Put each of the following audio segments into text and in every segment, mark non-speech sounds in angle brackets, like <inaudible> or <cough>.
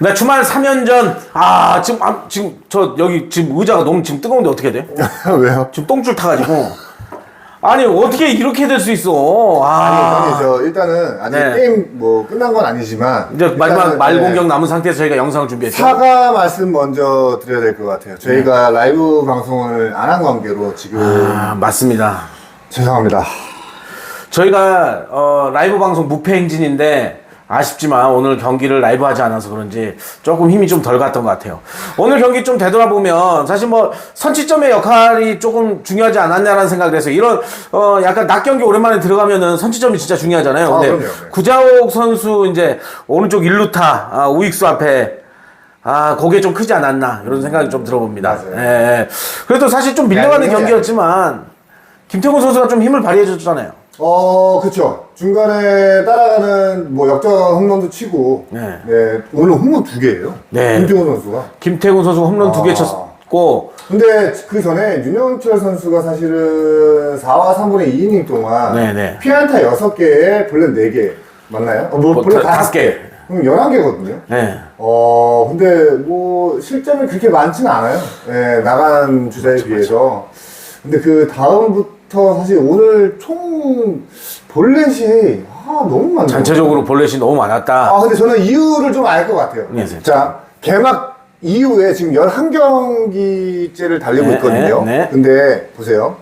나 주말 3연전 아 지금 아, 지금 저 여기 지금 의자가 너무 지금 뜨거운데 어떻게 해야 돼? <laughs> 왜요? 지금 똥줄 타가지고 아니 어떻게 이렇게 될 수 있어? 아 아니 저 일단은 아직 네. 게임 뭐 끝난 건 아니지만 이제 마지막 일단은, 말 네, 공격 남은 상태에서 저희가 영상을 준비했죠. 사과 말씀 먼저 드려야 될 것 같아요. 저희가 라이브 방송을 안 한 관계로 지금 아 맞습니다. 죄송합니다. 저희가 어, 라이브 방송 무패 행진인데 아쉽지만 오늘 경기를 라이브 하지 않아서 그런지 조금 힘이 좀 덜 갔던 것 같아요. 오늘 경기 좀 되돌아보면 사실 뭐 선취점의 역할이 조금 중요하지 않았냐라는 생각을 해서 이런 어 약간 낮 경기 오랜만에 들어가면은 선취점이 진짜 중요하잖아요. 아, 근데 그럼요, 네. 구자옥 선수 이제 오른쪽 일루타 아, 우익수 앞에 아, 그게 좀 크지 않았나 이런 생각이 좀 들어봅니다. 맞아요. 예, 예. 그래도 사실 좀 밀려가는 얄미워요, 경기였지만 김태훈 선수가 좀 힘을 발휘해 줬잖아요. 어, 그쵸. 중간에 따라가는 뭐 역전 홈런도 치고, 네. 네. 오늘 홈런 두 개예요. 네. 김태훈 선수가. 김태훈 선수 홈런 두 개 아. 쳤고 근데 그 전에 윤영철 선수가 사실은 4와 3분의 2이닝 동안 네네. 피안타 6개에 볼넷 4개 맞나요? 어, 뭐, 뭐, 다- 다섯 5개. 개. 그럼 11개거든요. 네. 어, 근데 뭐 실점이 그렇게 많지는 않아요. 예, 나간 주자에 비해서. 근데 그 다음부터 사실 오늘 총 볼넷이 아, 너무 많네요. 전체적으로 볼넷이 너무 많았다. 아, 근데 저는 이유를 좀 알 것 같아요. 네, 네. 자, 개막 이후에 지금 11경기째를 달리고 네, 있거든요. 네, 네. 근데 보세요.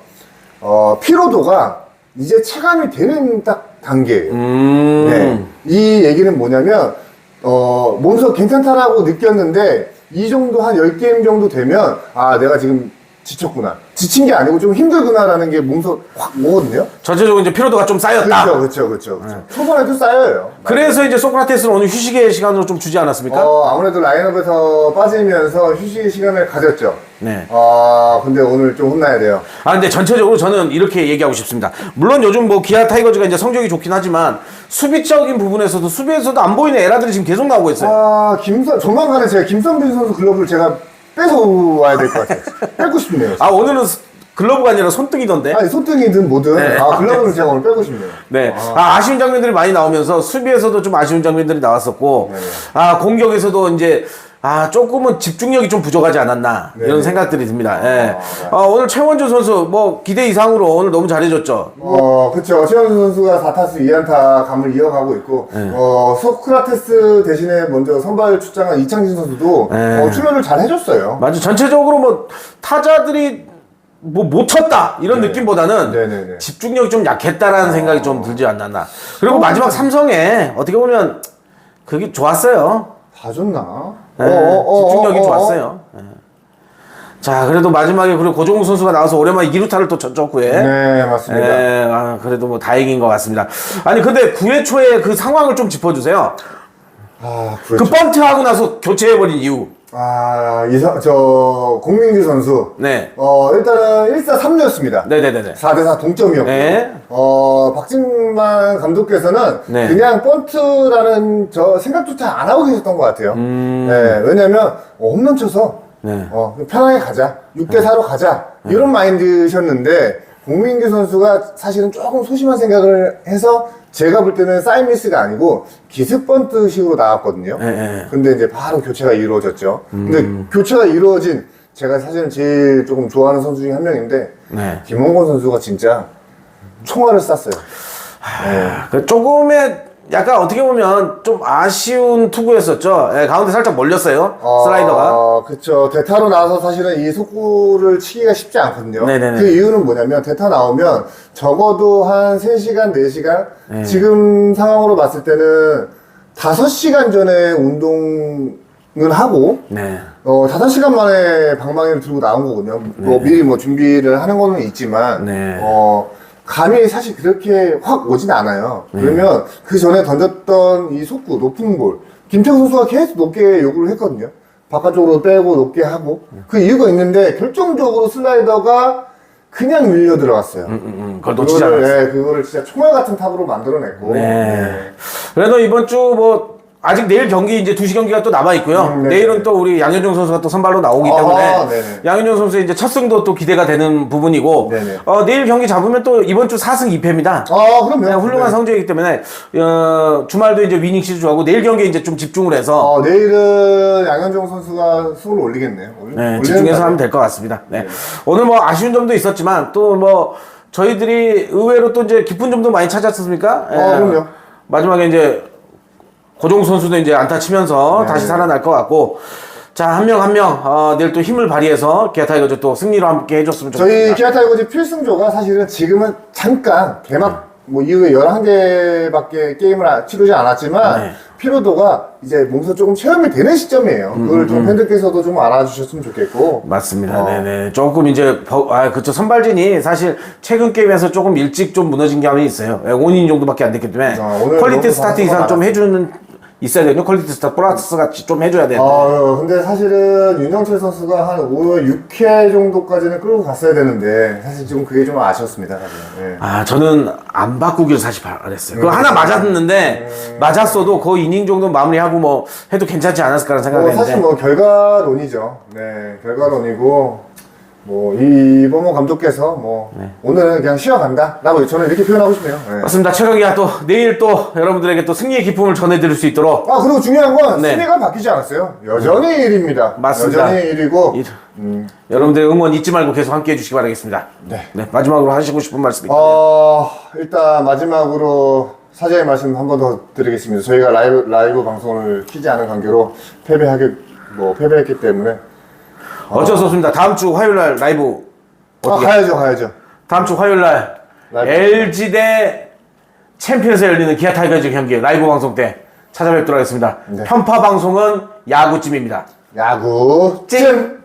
어, 피로도가 이제 체감이 되는 딱 단계예요. 음. 네. 이 얘기는 뭐냐면, 어, 몸소 괜찮다라고 느꼈는데, 이 정도 한 10게임 정도 되면, 아, 내가 지금 지쳤구나. 지친 게 아니고 좀 힘들구나라는 게 몸소 확 오거든요. 전체적으로 이제 피로도가 좀 쌓였다. 그렇죠, 그렇죠, 그렇죠. 그렇죠. 초반에도 쌓여요. 그래서 이제 소크라테스는 오늘 휴식의 시간으로 좀 주지 않았습니까? 어, 아무래도 라인업에서 빠지면서 휴식 시간을 가졌죠. 네. 아, 근데 오늘 좀 혼나야 돼요. 아 근데 전체적으로 저는 이렇게 얘기하고 싶습니다. 물론 요즘 뭐 기아 타이거즈가 이제 성적이 좋긴 하지만 수비적인 부분에서도 수비에서도 안 보이는 에라들이 지금 계속 나오고 있어요. 아, 김선, 조만간에 제가 김선빈 선수 글러브를 제가 뺏어와야 될 것 같아요. 뺏고 싶네요. 아 오늘은 스- 글러브가 아니라 손등이던데. 아니, 손등이든 뭐든. 네. 아, 글러브를 제가 오늘 빼고 싶네요. 네. 아, 아쉬운 장면들이 많이 나오면서 수비에서도 좀 아쉬운 장면들이 나왔었고, 아, 공격에서도 이제, 아, 조금은 집중력이 좀 부족하지 않았나, 이런 네네. 생각들이 듭니다. 예. 어, 오늘 최원주 선수, 뭐, 기대 이상으로 오늘 너무 잘해줬죠. 어, 그쵸. 최원수 선수가 4타수 2안타 감을 이어가고 있고, 네. 어, 소크라테스 대신에 먼저 선발 출장한 이창진 선수도 네. 어, 출연을 잘 해줬어요. 맞아. 전체적으로 뭐, 타자들이 뭐, 못 쳤다, 이런 느낌보다는 네네네. 집중력이 좀 약했다라는 생각이 좀 들지 않았나. 그리고 마지막 삼성에, 어떻게 보면, 그게 좋았어요. 봐줬나? 네, 어, 어, 어, 집중력이 어, 어, 좋았어요. 예. 자, 그래도 마지막에 그리고 고종욱 선수가 나와서 오랜만에 2루타를 또 쳤죠, 9회. 네, 맞습니다. 예, 아, 그래도 뭐 다행인 것 같습니다. 아니, 근데 9회 초에 그 상황을 좀 짚어주세요. 아, 그 그렇죠. 번트하고 나서 교체해버린 이유. 아, 이사, 저, 공민규 선수. 네. 어, 일단은 1사 3루였습니다. 네네네네. 4대4 동점이었고. 네. 어, 박진만 감독께서는 네. 그냥 번트라는 저 생각조차 안 하고 계셨던 것 같아요. 음. 네, 왜냐면, 어, 홈런 쳐서, 네. 어, 편하게 가자. 6대 4로 가자. 이런 마인드셨는데, 공민규 선수가 사실은 조금 소심한 생각을 해서 제가 볼 때는 사인 미스가 아니고 기습 번트식으로 나왔거든요. 네, 네. 근데 이제 바로 교체가 이루어졌죠. 근데 교체가 이루어진 제가 사실은 제일 조금 좋아하는 선수 중에 한 명인데 네. 김홍건 선수가 진짜 총알을 쐈어요. 네. 그 조금의 약간 어떻게 보면 좀 아쉬운 투구였었죠. 예, 가운데 살짝 몰렸어요. 슬라이더가. 어, 그쵸. 대타로 나와서 사실은 이 속구를 치기가 쉽지 않거든요. 네네네. 그 이유는 뭐냐면, 대타 나오면 적어도 한 3시간, 4시간? 네. 지금 상황으로 봤을 때는 5시간 전에 운동을 하고, 네. 어, 5시간 만에 방망이를 들고 나온 거거든요. 뭐 미리 뭐 준비를 하는 거는 있지만, 네. 어, 감이 사실 그렇게 확 오진 않아요. 네. 그러면 그 전에 던졌던 이 속구, 높은 볼, 김태우 선수가 계속 높게 요구를 했거든요. 바깥쪽으로 빼고 높게 하고. 그 이유가 있는데, 결정적으로 슬라이더가 그냥 밀려 들어갔어요. 음, 음, 음. 그걸 놓치지 그거를, 않았어요. 예, 그거를 진짜 총알 같은 탑으로 만들어냈고. 네. 그래도 이번 주 뭐 아직 내일 경기 이제 2시 경기가 또 남아 있고요. 음. 내일은 또 우리 양현종 선수가 또 선발로 나오기 아, 때문에 네네. 양현종 선수의 이제 첫 승도 또 기대가 되는 부분이고 네네. 어, 내일 경기 잡으면 또 이번 주 4승 2패입니다. 아, 그럼요. 네, 훌륭한 네. 성적이기 때문에 어, 주말도 이제 위닝 시즌하고 내일 경기에 이제 좀 집중을 해서 어, 내일은 양현종 선수가 수를 올리겠네요. 올- 네, 집중해서. 하면 될 것 같습니다. 네. 오늘 뭐 아쉬운 점도 있었지만 또 뭐 저희들이 의외로 또 이제 기쁜 점도 많이 찾았습니까? 예. 어, 그럼요. 마지막에 이제 고종 선수도 이제 안타 치면서 네. 다시 살아날 것 같고 자 한 명 한명 어, 내일 또 힘을 발휘해서 기아 타이거즈 또 승리로 함께 해줬으면 저희 좋겠습니다. 기아 타이거즈 필승조가 사실은 지금은 잠깐 개막 뭐 이후에 11개밖에 게임을 아- 치르지 않았지만 네. 피로도가 이제 몸소 조금 체험이 되는 시점이에요. 그걸 좀 팬들께서도 좀 알아주셨으면 좋겠고. 맞습니다. 어. 네네. 조금 이제, 버- 아, 그쵸. 선발진이 사실 최근 게임에서 조금 일찍 좀 무너진 감이 있어요. 5인 정도밖에 안 됐기 때문에. 아, 오늘 퀄리티 너무 스타트 이상 좀. 해주는, 있어야 되거든요. 퀄리티 스타트 플러스 같이 좀 해줘야 되는데. 아, 근데 사실은 윤영철 선수가 한 5, 6회 정도까지는 끌고 갔어야 되는데 사실 좀 그게 좀 아쉬웠습니다. 사실. 예. 아, 저는 안 바꾸길 사실 바랬어요. 그거 하나 맞았는데, 맞았어도 그 이닝 정도 마무리하고 뭐, 해도 괜찮지 않았을까라는 생각을 뭐 했는데. 사실 뭐 결과론이죠. 네, 결과론이고 뭐 이범호 감독께서 뭐 네. 오늘은 그냥 쉬어간다라고 저는 이렇게 표현하고 싶네요. 네. 맞습니다. 최강기가 또, 내일 또 여러분들에게 또 승리의 기쁨을 전해드릴 수 있도록. 아 그리고 중요한 건 네. 순위가 바뀌지 않았어요. 여전히 1위입니다. 맞습니다. 여전히 1위고 일. 음, 여러분들의 응원 잊지 말고 계속 함께 해주시기 바라겠습니다. 네. 마지막으로 하시고 싶은 말씀 있나요? 어 일단 마지막으로 사죄의 말씀 한 번 더 드리겠습니다. 저희가 라이브 라이브 방송을 키지 않은 관계로 패배하게 뭐 패배했기 때문에 어쩔 수 없습니다. 다음 주 화요일 날 라이브 아, 어떻게? 가야죠, 가야죠. 다음 주 화요일 날 라이브. LG 대 챔피언스에 열리는 기아 타이거즈 경기 라이브 방송 때 찾아뵙도록 하겠습니다. 네. 편파 방송은 야구찜입니다. 야구 찜.